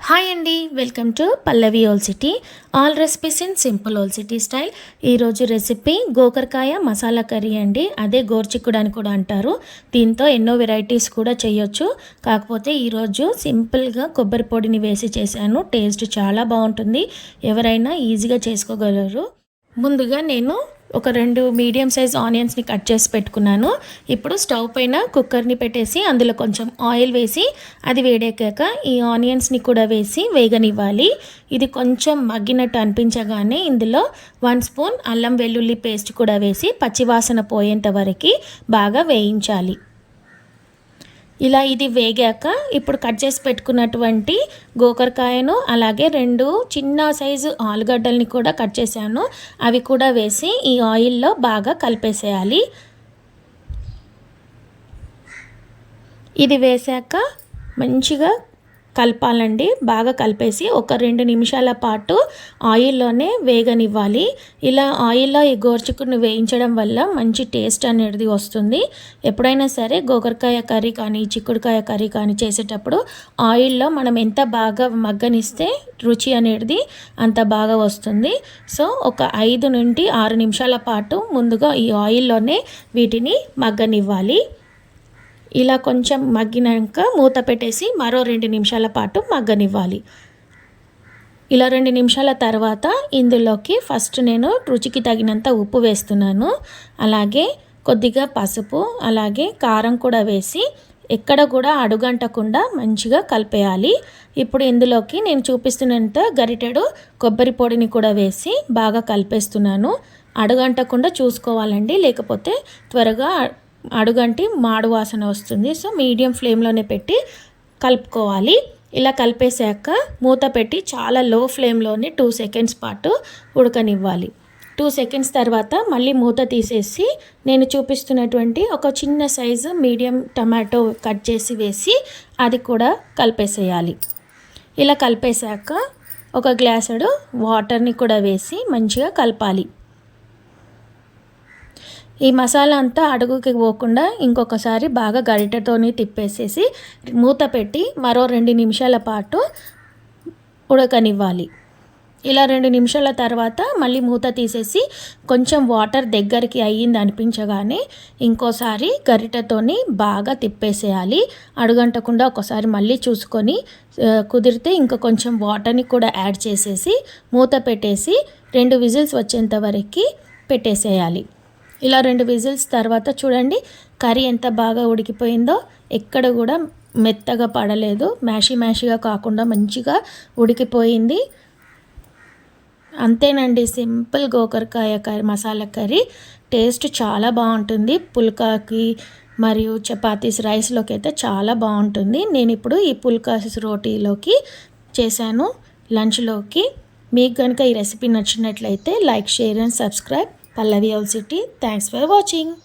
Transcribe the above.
Hi అండి welcome to Pallavi old city all recipes in simple old city style ఈరోజు recipe గోకరకాయ masala curry అండి. అదే గోర్చిక్కుడు అని కూడా అంటారు. దీంతో ఎన్నో వెరైటీస్ కూడా చేయొచ్చు. కాకపోతే ఈరోజు సింపుల్గా కొబ్బరి పొడిని వేసి చేశాను. టేస్ట్ చాలా బాగుంటుంది. ఎవరైనా ఈజీగా చేసుకోగలరు. ముందుగా నేను ఒక రెండు మీడియం సైజ్ ఆనియన్స్ని కట్ చేసి పెట్టుకున్నాను. ఇప్పుడు స్టవ్ పైన కుక్కర్ని పెట్టేసి అందులో కొంచెం ఆయిల్ వేసి అది వేడెక్కాక ఈ ఆనియన్స్ని కూడా వేసి వేగనివ్వాలి. ఇది కొంచెం మగ్గినట్టు అనిపించగానే ఇందులో వన్ స్పూన్ అల్లం వెల్లుల్లి పేస్ట్ కూడా వేసి పచ్చివాసన పోయేంత వరకు బాగా వేయించాలి. ఇలా ఇది వేగాక ఇప్పుడు కట్ చేసి పెట్టుకున్నటువంటి గోకరకాయను అలాగే రెండు చిన్న సైజు ఆలుగడ్డల్ని కూడా కట్ చేశాను. అవి కూడా వేసి ఈ ఆయిల్లో బాగా కలిపేసేయాలి. ఇది వేశాక మంచిగా కలపాలండి. బాగా కలిపేసి ఒక రెండు నిమిషాల పాటు ఆయిల్లోనే వేగనివ్వాలి. ఇలా ఆయిల్లో ఈ గోర్చుకుని వేయించడం వల్ల మంచి టేస్ట్ అనేది వస్తుంది. ఎప్పుడైనా సరే గోకరకాయ కర్రీ కానీ చిక్కుడుకాయ కర్రీ కానీ చేసేటప్పుడు ఆయిల్లో మనం ఎంత బాగా మగ్గనిస్తే రుచి అనేది అంత బాగా వస్తుంది. సో ఒక ఐదు నుండి ఆరు నిమిషాల పాటు ముందుగా ఈ ఆయిల్లోనే వీటిని మగ్గనివ్వాలి. ఇలా కొంచెం మగ్గినాక మూత పెట్టేసి మరో రెండు నిమిషాల పాటు మగ్గనివ్వాలి. ఇలా రెండు నిమిషాల తర్వాత ఇందులోకి ఫస్ట్ నేను రుచికి తగినంత ఉప్పు వేస్తున్నాను. అలాగే కొద్దిగా పసుపు అలాగే కారం కూడా వేసి ఎక్కడ కూడా అడుగంటకుండా మంచిగా కలిపేయాలి. ఇప్పుడు ఇందులోకి నేను చూపిస్తున్నంత గరిటెడు కొబ్బరి పొడిని కూడా వేసి బాగా కలిపేస్తున్నాను. అడుగంటకుండా చూసుకోవాలండి లేకపోతే త్వరగా అడుగంటి మాడు వాసన వస్తుంది. సో మీడియం ఫ్లేమ్లోనే పెట్టి కలుపుకోవాలి. ఇలా కలిపేశాక మూత పెట్టి చాలా లో ఫ్లేమ్లోనే టూ సెకండ్స్ పాటు ఉడకనివ్వాలి. టూ సెకండ్స్ తర్వాత మళ్ళీ మూత తీసేసి నేను చూపిస్తున్నటువంటి ఒక చిన్న సైజు మీడియం టమాటో కట్ చేసి వేసి అది కూడా కలిపేసేయాలి. ఇలా కలిపేశాక ఒక గ్లాసుడు వాటర్ని కూడా వేసి మంచిగా కలపాలి. ఈ మసాలా అంతా అడుగుకి పోకుండా ఇంకొకసారి బాగా గరిటెతోని తిప్పేసేసి మూత పెట్టి మరో రెండు నిమిషాల పాటు ఉడకనివ్వాలి. ఇలా రెండు నిమిషాల తర్వాత మళ్ళీ మూత తీసేసి కొంచెం వాటర్ దగ్గరికి అయ్యింది అనిపించగానే ఇంకోసారి గరిటెతోని బాగా తిప్పేసేయాలి. అడుగంటకుండా ఒకసారి మళ్ళీ చూసుకొని కుదిరితే ఇంకా కొంచెం వాటర్ని కూడా యాడ్ చేసేసి మూత పెట్టేసి రెండు విజిల్స్ వచ్చేంత వరకు పెట్టేసేయాలి. ఇలా రెండు విజిల్స్ తర్వాత చూడండి. కర్రీ ఎంత బాగా ఉడికిపోయిందో ఎక్కడ కూడా మెత్తగా పడలేదు. మ్యాషీ మ్యాషీగా కాకుండా మంచిగా ఉడికిపోయింది. అంతేనండి సింపుల్ గోకరకాయ కర్రీ మసాలా కర్రీ. టేస్ట్ చాలా బాగుంటుంది. పుల్కాకి మరియు చపాతీస్ రైస్లోకి అయితే చాలా బాగుంటుంది. నేను ఇప్పుడు ఈ పుల్కాస్ రోటీలోకి చేశాను లంచ్లోకి. మీకు కనుక ఈ రెసిపీ నచ్చినట్లయితే like share and subscribe. Pallavi City. Thanks for watching.